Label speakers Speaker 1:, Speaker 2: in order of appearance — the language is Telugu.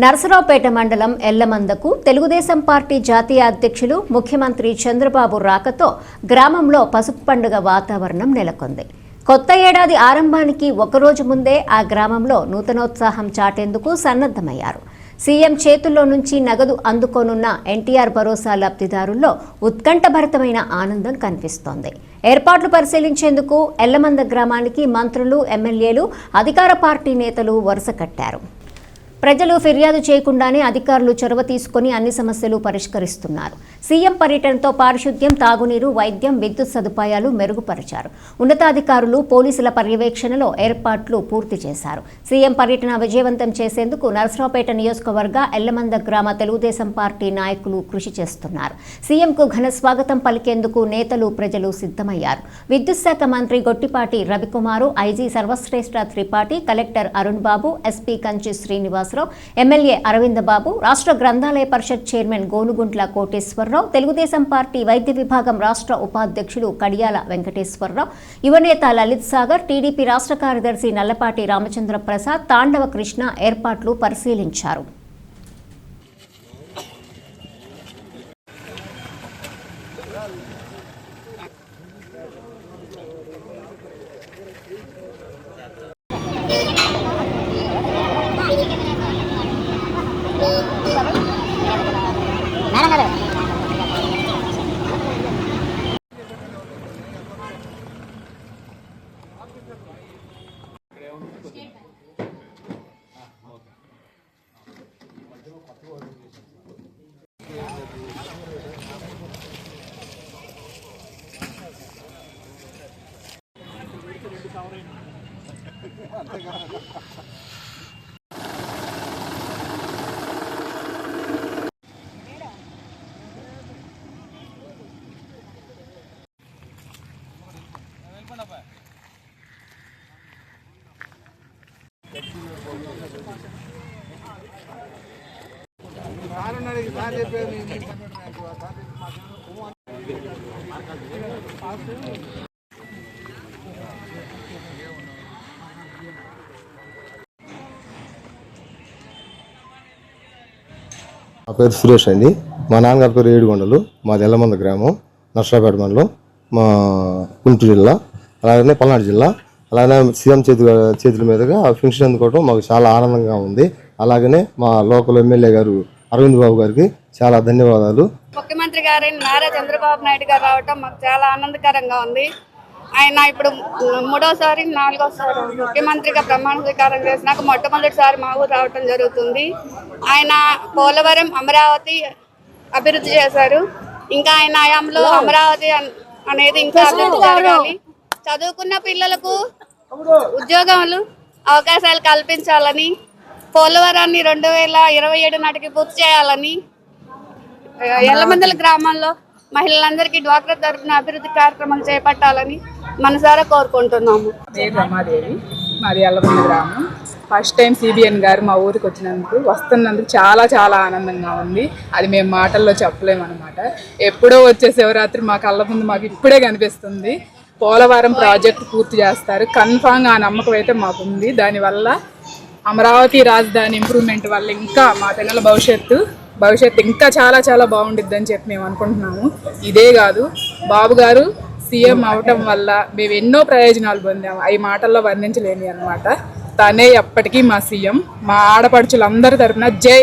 Speaker 1: నరసరావుపేట మండలం ఎల్లమందకు తెలుగుదేశం పార్టీ జాతీయ అధ్యక్షులు ముఖ్యమంత్రి చంద్రబాబు రాకతో గ్రామంలో పసుపు పండుగ వాతావరణం నెలకొంది. కొత్త ఏడాది ఆరంభానికి ఒకరోజు ముందే ఆ గ్రామంలో నూతనోత్సాహం చాటేందుకు సన్నద్ధమయ్యారు. సీఎం చేతుల్లో నుంచి నగదు అందుకోనున్న ఎన్టీఆర్ భరోసా లబ్ధిదారుల్లో ఉత్కంఠభరితమైన ఆనందం కనిపిస్తోంది. ఏర్పాట్లు పరిశీలించేందుకు ఎల్లమంద గ్రామానికి మంత్రులు ఎమ్మెల్యేలు అధికార పార్టీ నేతలు వరుస కట్టారు. ప్రజలు ఫిర్యాదు చేయకుండానే అధికారులు చొరవ తీసుకుని అన్ని సమస్యలు పరిష్కరిస్తున్నారు. సీఎం పర్యటనతో పారిశుద్ధ్యం తాగునీరు వైద్యం విద్యుత్ సదుపాయాలు మెరుగుపరిచారు. ఉన్నతాధికారులు పోలీసుల పర్యవేక్షణలో ఏర్పాట్లు పూర్తి చేశారు. సీఎం పర్యటన విజయవంతం చేసేందుకు నరసరావుపేట నియోజకవర్గ ఎల్లమంద గ్రామ తెలుగుదేశం పార్టీ నాయకులు కృషి చేస్తున్నారు. సీఎంకు ఘన స్వాగతం పలికేందుకు నేతలు ప్రజలు సిద్ధమయ్యారు. విద్యుత్ శాఖ మంత్రి Gottipati Ravikumar IG Sarvashreshtha Tripathi collector Arun Babu SP Kanchi Srinivas Srinivasarao MLA Aravinda Babu రాష్ట్ర గ్రంథాలయ పరిషత్ చైర్మన్ గోనుగుంట్ల కోటేశ్వరరావు తెలుగుదేశం పార్టీ వైద్య విభాగం రాష్ట్ర ఉపాధ్యక్షులు కడియాల వెంకటేశ్వరరావు యువనేత లలిత్ సాగర్ టీడీపీ రాష్ట్ర కార్యదర్శి నల్లపాటి రామచంద్ర ప్రసాద్ తాండవ కృష్ణ ఏర్పాట్లు పరిశీలించారు.
Speaker 2: అంతేగా నా పేరు సురేష్ అండి. మా నాన్నగారి పేరు ఏడుగొండలు. మాది ఎల్లమంద గ్రామం నర్సాపేట మండలం మా గుంటూరు జిల్లా. అలాగనే పల్నాడు జిల్లా. అలాగే సీఎం చేతి చేతుల మీదుగా ఫంక్షన్ అందుకోవడం మాకు చాలా ఆనందంగా ఉంది. అలాగనే మా లోకల్ ఎమ్మెల్యే గారు అరవింద్ బాబు గారికి చాలా ధన్యవాదాలు.
Speaker 3: ముఖ్యమంత్రి గారి నారా చంద్రబాబు నాయుడు గారు రావటం మాకు చాలా ఆనందకరంగా ఉంది. ఆయన ఇప్పుడు మూడోసారి నాలుగోసారి ముఖ్యమంత్రిగా ప్రమాణ స్వీకారం చేసినాక మొట్టమొదటిసారి మా ఊరు రావటం జరుగుతుంది. ఆయన పోలవరం అమరావతి అభివృద్ధి చేశారు. ఇంకా ఆయన హయాంలో అమరావతి అనేది ఇంకా అభివృద్ధి జరగాలి. చదువుకున్న పిల్లలకు ఉద్యోగాలు అవకాశాలు కల్పించాలని పోలవరాన్ని రెండు వేల ఇరవై ఏడు నాటికి పూర్తి చేయాలని ఎల్లమందల గ్రామాల్లో మహిళలందరికీ డ్వాక్రా తరఫున అభివృద్ధి కార్యక్రమాలు చేపట్టాలని మనసారా కోరుకుంటున్నాము.
Speaker 4: రమాదేవి మాది ఎల్లమంది గ్రామం. ఫస్ట్ టైం సిబిఎన్ గారు మా ఊరికి వచ్చినందుకు వస్తున్నందుకు చాలా చాలా ఆనందంగా ఉంది. అది మేము మాటల్లో చెప్పలేము అనమాట ఎప్పుడో వచ్చే శివరాత్రి మా కళ్ళ ముందు మాకు ఇప్పుడే కనిపిస్తుంది. పోలవరం ప్రాజెక్ట్ పూర్తి చేస్తారు. కన్ఫామ్గా ఆ నమ్మకం అయితే మాకుంది దానివల్ల అమరావతి రాజధాని ఇంప్రూవ్మెంట్ వల్ల ఇంకా మా పిల్లల భవిష్యత్తు భవిష్యత్తు ఇంకా చాలా చాలా బాగుండిద్దని చెప్పి మేము అనుకుంటున్నాము. ఇదే కాదు బాబు గారు సీఎం అవటం వల్ల మేము ఎన్నో ప్రయోజనాలు పొందాము. అవి మాటల్లో వర్ణించలేని అనమాట తనే ఎప్పటికీ మా సీఎం. మా ఆడపడుచులందరి తరఫున జై